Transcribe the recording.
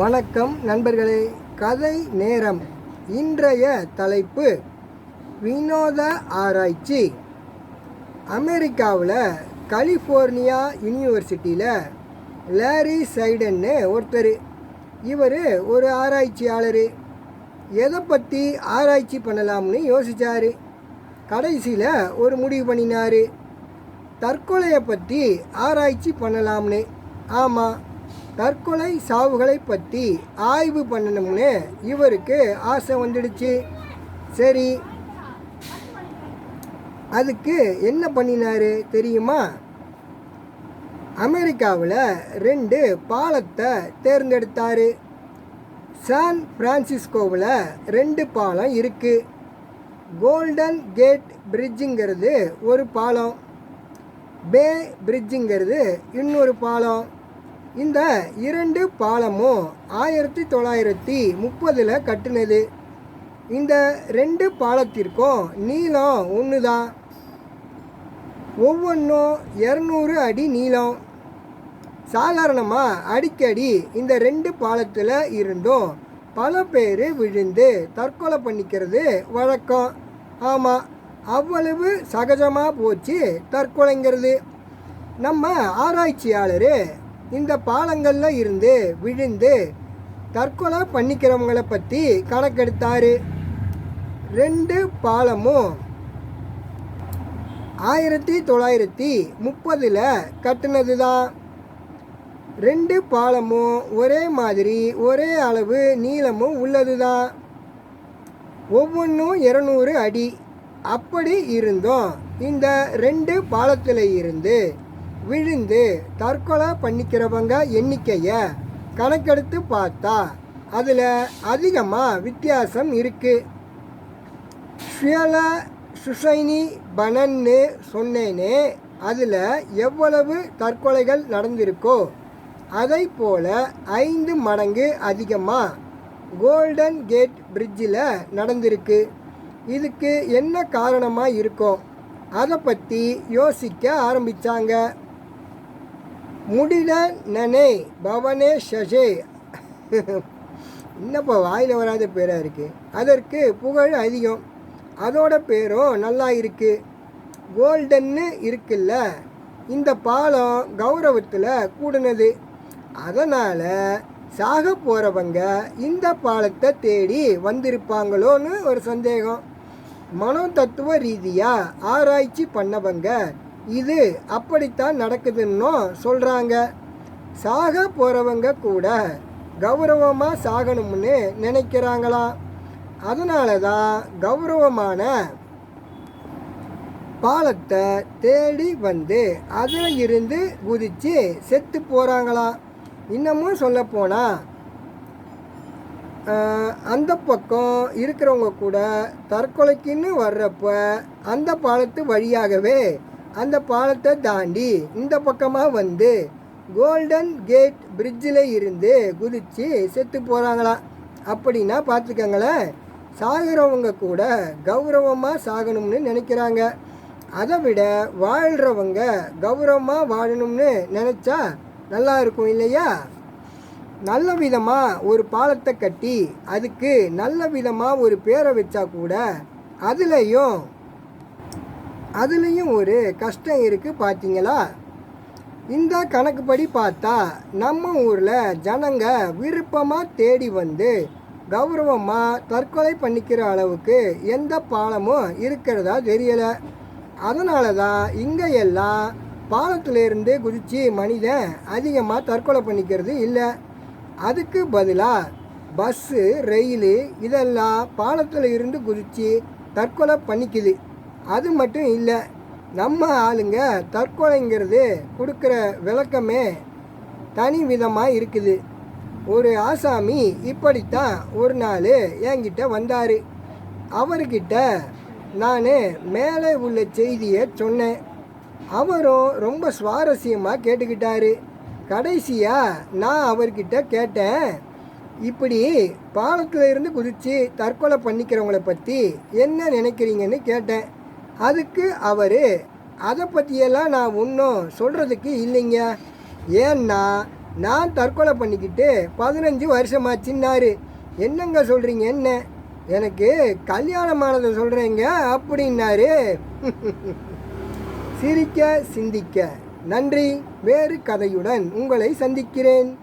வணக்கம் நண்பர்களே கதை நேரம். இன்றைய தலைப்பு வினோத ஆராய்ச்சி. அமெரிக்காவில் கலிஃபோர்னியா யூனிவர்சிட்டியில் லேரி சைடன்னு ஒருத்தர். இவர் ஒரு ஆராய்ச்சியாளர். எதை பற்றி ஆராய்ச்சி பண்ணலாம்னு யோசித்தார் கடைசியில் ஒரு முடிவு பண்ணினார். தற்கொலையை பற்றி ஆராய்ச்சி பண்ணலாம்னு. ஆமாம் தற்கொலை சாவுகளை பற்றி ஆய்வு பண்ணணும்னு இவருக்கு ஆசை வந்துடுச்சு. சரி. அதுக்கு என்ன பண்ணினாரு தெரியுமா? அமெரிக்காவில் ரெண்டு பாலத்தை தேர்ந்தெடுத்தார். சான் பிரான்சிஸ்கோவில் ரெண்டு பாலம் இருக்குது கோல்டன் கேட் பிரிட்ஜுங்கிறது ஒரு பாலம். பே பிரிட்ஜுங்கிறது இன்னொரு பாலம். இந்த இரண்டு பாலமும் ஆயிரத்தி தொள்ளாயிரத்தி முப்பதில் கட்டினது. இந்த ரெண்டு பாலத்திற்கும் நீளம் ஒன்று தான் ஒவ்வொன்றும் இரநூறு அடி நீளம். சாதாரணமாக அடிக்கடி இந்த ரெண்டு பாலத்தில் இருந்தும் பல பேர் விழுந்து தற்கொலை பண்ணிக்கிறது வழக்கம். ஆமாம் அவ்வளவு சகஜமாக போச்சு தற்கொலைங்கிறது. நம்ம ஆராய்ச்சியாளர் இந்த பாலங்களில் இருந்து விழுந்து தற்கொலை பண்ணிக்கிறவங்களை பற்றி கணக்கெடுத்தார். ரெண்டு பாலமும் ஆயிரத்தி தொள்ளாயிரத்தி முப்பதில் கட்டினது தான் ரெண்டு பாலமும் ஒரே மாதிரி ஒரே அளவு நீளமும் உள்ளது தான் ஒவ்வொன்றும் இரநூறு அடி. அப்படி இருந்தும் இந்த ரெண்டு பாலத்தில் இருந்து விழுந்து தற்கொலை பண்ணிக்கிறவங்க எண்ணிக்கையை கணக்கெடுத்து பார்த்தா அதில் அதிகமாக வித்தியாசம் இருக்குது சுயல சுஷைனி பனன்னு சொன்னேனே அதில் எவ்வளவு தற்கொலைகள் நடந்திருக்கோ அதை போல் ஐந்து மடங்கு அதிகமாக கோல்டன் கேட் பிரிட்ஜில் நடந்திருக்கு. இதுக்கு என்ன காரணமாக இருக்கும் அதை பற்றி யோசிக்க ஆரம்பித்தாங்க முடிட நனே பவனே ஷஷே என்னப்பா வாயில் வராத பேராக இருக்குது அதற்கு புகழ் அதிகம். அதோட பேரும் நல்லா இருக்குது கோல்டன்னு இருக்குல்ல. இந்த பாலம் கௌரவத்தில் கூடினது. அதனால் சாக போகிறவங்க இந்த பாலத்தை தேடி வந்திருப்பாங்களோன்னு ஒரு சந்தேகம். மனோ தத்துவ ரீதியாக ஆராய்ச்சி பண்ணவங்க இது அப்படித்தான் நடக்குதுன்னும் சொல்கிறாங்க சாக போகிறவங்க கூட கௌரவமாக சாகணும்னு நினைக்கிறாங்களாம் அதனால தான் கௌரவமான பாலத்தை தேடி வந்து அதில் இருந்து குதித்து செத்து போகிறாங்களாம் இன்னமும் சொல்லப்போனால் அந்த பக்கம் இருக்கிறவங்க கூட தற்கொலைக்குன்னு வர்றப்ப அந்த பாலத்து வழியாகவே அந்த பாலத்தை தாண்டி இந்த பக்கமாக வந்து கோல்டன் கேட் பிரிட்ஜில் இருந்து குதித்து செத்து போகிறாங்களாம் அப்படின்னா பார்த்துக்கங்களேன் சாகிறவங்க கூட கௌரவமாக சாகணும்னு நினைக்கிறாங்க. அதை விட வாழ்கிறவங்க கௌரவமாக வாழணும்னு நினச்சா நல்லா இருக்கும் இல்லையா? நல்ல விதமாக ஒரு பாலத்தை கட்டி அதுக்கு நல்ல விதமாக ஒரு பேரை வச்சா கூட அதுலேயும் அதுலேயும் ஒரு கஷ்டம் இருக்குது பார்த்தீங்களா இந்த கணக்குப்படி பார்த்தா நம்ம ஊரில் ஜனங்க விருப்பமாக தேடி வந்து கௌரவமாக தற்கொலை பண்ணிக்கிற அளவுக்கு எந்த பாலமும் இருக்கிறதா தெரியலை. அதனால தான் இங்கே எல்லாம் பாலத்திலிருந்து குதித்து மனிதன் அதிகமாக தற்கொலை பண்ணிக்கிறது இல்லை. அதுக்கு பதிலாக பஸ்ஸு ரயிலு இதெல்லாம் பாலத்தில் இருந்து குதித்து தற்கொலை பண்ணிக்குது. அது மட்டும் இல்லை நம்ம ஆளுங்க தற்கொலைங்கிறது கொடுக்குற விளக்கமே தனி விதமாக இருக்குது. ஒரு ஆசாமி இப்படித்தான் ஒரு நாள் என்கிட்ட வந்தார். அவர்கிட்ட நான் மேலே உள்ள செய்தியை சொன்னேன். அவரும் ரொம்ப சுவாரஸ்யமாக கேட்டுக்கிட்டாரு. கடைசியாக நான் அவர்கிட்ட கேட்டேன் இப்படி பாலத்தில் இருந்து குதித்து தற்கொலை பண்ணிக்கிறவங்கள பற்றி என்ன நினைக்கிறீங்கன்னு கேட்டேன். அதுக்கு அவர் அதை பற்றியெல்லாம் நான் ஒன்றும் சொல்கிறதுக்கு இல்லைங்க. ஏன்னா நான் தற்கொலை பண்ணிக்கிட்டு பதினஞ்சு வருஷமாச்சுன்னாரு. என்னங்க சொல்கிறீங்க என்ன? எனக்கு கல்யாணமானதை சொல்கிறீங்க அப்படின்னாரு. சிரிக்க சிந்திக்க. நன்றி. வேறு கதையுடன் உங்களை சந்திக்கிறேன்.